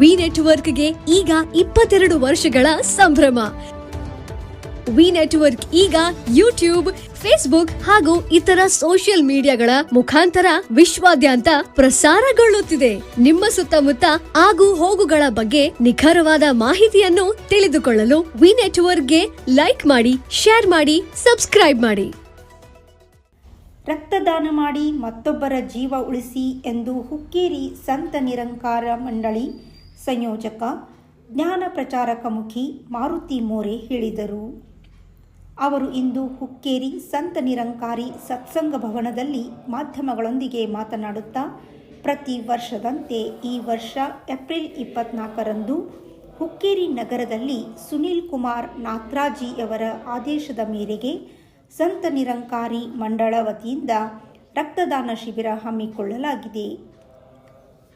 V ನೆಟ್ವರ್ಕ್ಗೆ ಈಗ ಇಪ್ಪತ್ತೆರಡು ವರ್ಷಗಳ ಸಂಭ್ರಮ. ವಿ ನೆಟ್ವರ್ಕ್ ಈಗ ಯೂಟ್ಯೂಬ್, ಫೇಸ್ಬುಕ್ ಹಾಗೂ ಇತರ ಸೋಷಿಯಲ್ ಮೀಡಿಯಾಗಳ ಮುಖಾಂತರ ವಿಶ್ವಾದ್ಯಂತ ಪ್ರಸಾರಗೊಳ್ಳುತ್ತಿದೆ. ನಿಮ್ಮ ಸುತ್ತಮುತ್ತ ಆಗು ಹೋಗುಗಳ ಬಗ್ಗೆ ನಿಖರವಾದ ಮಾಹಿತಿಯನ್ನು ತಿಳಿದುಕೊಳ್ಳಲು ವಿ ನೆಟ್ವರ್ಕ್ಗೆ ಲೈಕ್ ಮಾಡಿ, ಶೇರ್ ಮಾಡಿ, ಸಬ್ಸ್ಕ್ರೈಬ್ ಮಾಡಿ. ರಕ್ತದಾನ ಮಾಡಿ ಮತ್ತೊಬ್ಬರ ಜೀವ ಉಳಿಸಿ ಎಂದು ಹುಕ್ಕೇರಿ ಸಂತ ನಿರಂಕಾರ ಮಂಡಳಿ ಸಂಯೋಜಕ ಜ್ಞಾನ ಪ್ರಚಾರಕ ಮುಖಿ ಮಾರುತಿ ಮೋರೆ ಹೇಳಿದರು. ಅವರು ಇಂದು ಹುಕ್ಕೇರಿ ಸಂತ ನಿರಂಕಾರಿ ಸತ್ಸಂಗ ಭವನದಲ್ಲಿ ಮಾಧ್ಯಮಗಳೊಂದಿಗೆ ಮಾತನಾಡುತ್ತಾ, ಪ್ರತಿ ವರ್ಷದಂತೆ ಈ ವರ್ಷ ಏಪ್ರಿಲ್ ಇಪ್ಪತ್ನಾಲ್ಕರಂದು ಹುಕ್ಕೇರಿ ನಗರದಲ್ಲಿ ಸುನೀಲ್ ಕುಮಾರ್ ಅವರ ಆದೇಶದ ಮೇರೆಗೆ ಸಂತ ನಿರಂಕಾರಿ ಮಂಡಳ ವತಿಯಿಂದ ರಕ್ತದಾನ ಶಿಬಿರ ಹಮ್ಮಿಕೊಳ್ಳಲಾಗಿದೆ.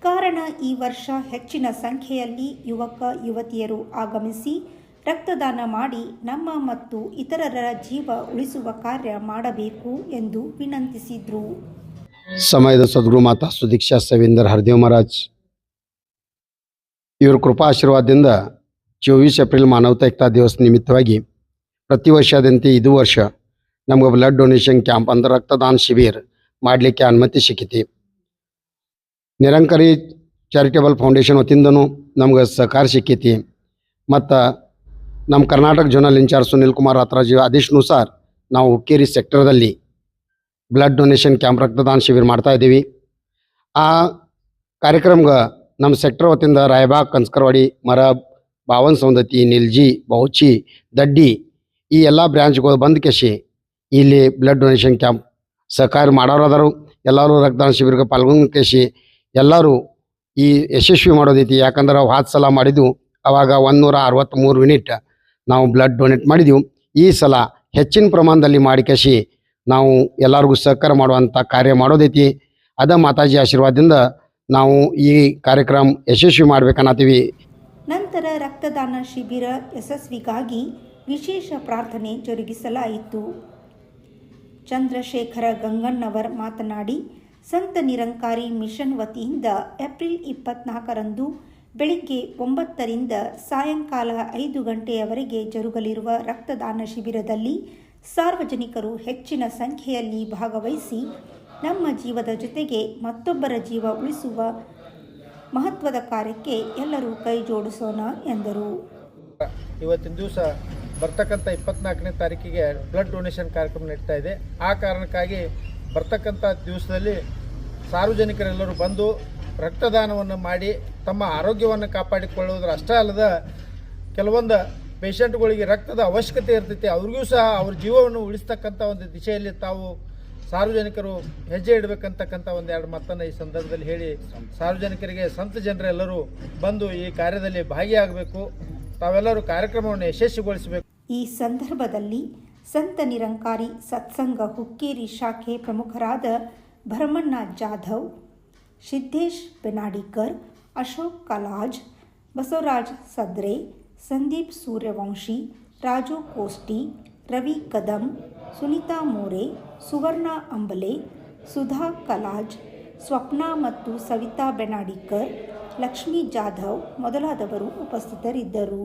ಕಾರಣ ಈ ವರ್ಷ ಹೆಚ್ಚಿನ ಸಂಖ್ಯೆಯಲ್ಲಿ ಯುವಕ, ಯುವತಿಯರು ಆಗಮಿಸಿ ರಕ್ತದಾನ ಮಾಡಿ ನಮ್ಮ ಮತ್ತು ಇತರರ ಜೀವ ಉಳಿಸುವ ಕಾರ್ಯ ಮಾಡಬೇಕು ಎಂದು ವಿನಂತಿಸಿದರು. ಸಮಯದ ಸದ್ಗುರು ಮಾತಾ ಸುದೀಕ್ಷಾ ಸವೀಂದರ್ ಹರದೇವ್ ಮಹಾರಾಜ್. ಇವರ ಕೃಪಾ ಆಶೀರ್ವಾದದಿಂದ ಚೋವೀಸ್ ಏಪ್ರಿಲ್ ಮಾನವತಾ ಏಕತಾ ದಿವಸ ನಿಮಿತ್ತವಾಗಿ ಪ್ರತಿ ವರ್ಷದಂತೆ ಇದು ವರ್ಷ ನಮಗೆ ಬ್ಲಡ್ ಡೊನೇಷನ್ ಕ್ಯಾಂಪ್ ಅಂದ್ರೆ ರಕ್ತದಾನ ಶಿಬಿರ ಮಾಡಲಿಕ್ಕೆ ಅನುಮತಿ ಸಿಕ್ಕಿತಿ. ನಿರಂಕರಿ ಚಾರಿಟೇಬಲ್ ಫೌಂಡೇಶನ್ ವತಿಯಿಂದನೂ ನಮ್ಗೆ ಸಹಕಾರ ಸಿಕ್ಕೈತಿ. ಮತ್ತು ನಮ್ಮ ಕರ್ನಾಟಕ ಜೋನಲ್ ಇನ್ಚಾರ್ಜ್ ಸುನಿಲ್ ಕುಮಾರ್ ರಾತ್ರಾಜಿ ಆದೇಶನುಸಾರ ನಾವು ಹುಕ್ಕೇರಿ ಸೆಕ್ಟರ್ದಲ್ಲಿ ಬ್ಲಡ್ ಡೊನೇಷನ್ ಕ್ಯಾಂಪ್ ರಕ್ತದಾನ ಶಿಬಿರ ಮಾಡ್ತಾ ಇದ್ದೀವಿ. ಆ ಕಾರ್ಯಕ್ರಮಗೆ ನಮ್ಮ ಸೆಕ್ಟರ್ ವತಿಯಿಂದ ರಾಯಬಾಗ್, ಕನ್ಸ್ಕರ್ವಾಡಿ ಮರಬ್ ಬಾವನ್ ಸೌಂದತಿ ನಿಲ್ಜಿ, ಬೌಚಿ, ದಡ್ಡಿ ಈ ಎಲ್ಲ ಬ್ರ್ಯಾಂಚ್ಗಳು ಬಂದ್ ಕೆಸಿ ಇಲ್ಲಿ ಬ್ಲಡ್ ಡೊನೇಷನ್ ಕ್ಯಾಂಪ್ ಸಹಕಾರ ಮಾಡೋರಾದರು. ಎಲ್ಲರೂ ರಕ್ತದಾನ ಶಿಬಿರಕ್ಕೆ ಪಾಲ್ಗೊಂಡು ಕೇಸಿ ಎಲ್ಲರೂ ಈ ಯಶಸ್ವಿ ಮಾಡೋದೈತಿ ಯಾಕಂದ್ರೆ ಹಾದ ಸಲ ಮಾಡಿದ್ದು ಅವಾಗ ಒಂದೂರ ಅರವತ್ತ್ಮೂರು ಯೂನಿಟ್ ನಾವು ಬ್ಲಡ್ ಡೊನೇಟ್ ಮಾಡಿದೆವು. ಈ ಸಲ ಹೆಚ್ಚಿನ ಪ್ರಮಾಣದಲ್ಲಿ ಮಾಡಿ ಕೇಸಿ ನಾವು ಎಲ್ಲರಿಗೂ ಸಹಕಾರ ಮಾಡುವಂಥ ಕಾರ್ಯ ಮಾಡೋದೈತಿ ಅದ ಮಾತಾಜಿ ಆಶೀರ್ವಾದದಿಂದ ನಾವು ಈ ಕಾರ್ಯಕ್ರಮ ಯಶಸ್ವಿ ಮಾಡ್ಬೇಕನ್ನತ್ತೀವಿ. ನಂತರ ರಕ್ತದಾನ ಶಿಬಿರ ಯಶಸ್ವಿಗಾಗಿ ವಿಶೇಷ ಪ್ರಾರ್ಥನೆ ಜರುಗಿಸಲಾಯಿತು. ಚಂದ್ರಶೇಖರ ಗಂಗಣ್ಣವರ್ ಮಾತನಾಡಿ ಸಂತ ನಿರಂಕಾರಿ ಮಿಷನ್ ವತಿಯಿಂದ ಏಪ್ರಿಲ್ ಇಪ್ಪತ್ನಾಲ್ಕರಂದು ಬೆಳಿಗ್ಗೆ ಒಂಬತ್ತರಿಂದ ಸಾಯಂಕಾಲ ಐದು ಗಂಟೆಯವರೆಗೆ ಜರುಗಲಿರುವ ರಕ್ತದಾನ ಶಿಬಿರದಲ್ಲಿ ಸಾರ್ವಜನಿಕರು ಹೆಚ್ಚಿನ ಸಂಖ್ಯೆಯಲ್ಲಿ ಭಾಗವಹಿಸಿ ನಮ್ಮ ಜೀವದ ಜೊತೆಗೆ ಮತ್ತೊಬ್ಬರ ಜೀವ ಉಳಿಸುವ ಮಹತ್ವದ ಕಾರ್ಯಕ್ಕೆ ಎಲ್ಲರೂ ಕೈ ಜೋಡಿಸೋಣ ಎಂದರು. ಇವತ್ತಿನ ದಿವಸ ಬರ್ತಕ್ಕಂಥ ಇಪ್ಪತ್ನಾಲ್ಕನೇ ತಾರೀಕಿಗೆ ಬ್ಲಡ್ ಡೊನೇಷನ್ ಕಾರ್ಯಕ್ರಮ ನಡೀತಾ ಇದೆ. ಆ ಕಾರಣಕ್ಕಾಗಿ ಬರ್ತಕ್ಕಂಥ ದಿವಸದಲ್ಲಿ ಸಾರ್ವಜನಿಕರೆಲ್ಲರೂ ಬಂದು ರಕ್ತದಾನವನ್ನು ಮಾಡಿ ತಮ್ಮ ಆರೋಗ್ಯವನ್ನು ಕಾಪಾಡಿಕೊಳ್ಳುವುದರ ಅಷ್ಟೇ ಅಲ್ಲದ ಕೆಲವೊಂದು ಪೇಷಂಟ್ಗಳಿಗೆ ರಕ್ತದ ಅವಶ್ಯಕತೆ ಇರ್ತೈತಿ, ಅವ್ರಿಗೂ ಸಹ ಅವ್ರ ಜೀವವನ್ನು ಉಳಿಸ್ತಕ್ಕಂಥ ಒಂದು ದಿಶೆಯಲ್ಲಿ ತಾವು ಸಾರ್ವಜನಿಕರು ಹೆಜ್ಜೆ ಇಡಬೇಕಂತಕ್ಕಂಥ ಒಂದು ಎರಡು ಮತ್ತನ್ನು ಈ ಸಂದರ್ಭದಲ್ಲಿ ಹೇಳಿ ಸಾರ್ವಜನಿಕರಿಗೆ, ಸಂತ ಜನರೆಲ್ಲರೂ ಬಂದು ಈ ಕಾರ್ಯದಲ್ಲಿ ಭಾಗಿಯಾಗಬೇಕು. ತಾವೆಲ್ಲರೂ ಕಾರ್ಯಕ್ರಮವನ್ನು ಯಶಸ್ವಿಗೊಳಿಸಬೇಕು. ಈ ಸಂದರ್ಭದಲ್ಲಿ ಸಂತ ನಿರಂಕಾರಿ ಸತ್ಸಂಗ ಹುಕ್ಕೇರಿ ಶಾಖೆ ಪ್ರಮುಖರಾದ ಭರಮಣ್ಣ ಜಾಧವ್, ಸಿದ್ದೇಶ್ ಬೆನಾಡಿಕರ್, ಅಶೋಕ್ ಕಲಾಜ್, ಬಸವರಾಜ್ ಸದ್ರೆ, ಸಂದೀಪ್ ಸೂರ್ಯವಂಶಿ, ರಾಜು ಕೋಸ್ಟಿ ರವಿ ಕದಂ, ಸುನೀತಾ ಮೋರೆ, ಸುವರ್ಣ ಅಂಬಲೆ, ಸುಧಾ ಕಲಾಜ್, ಸ್ವಪ್ನ ಮತ್ತು ಸವಿತಾ ಬೆನಾಡಿಕರ್, ಲಕ್ಷ್ಮೀ ಜಾಧವ್ ಮೊದಲಾದವರು ಉಪಸ್ಥಿತರಿದ್ದರು.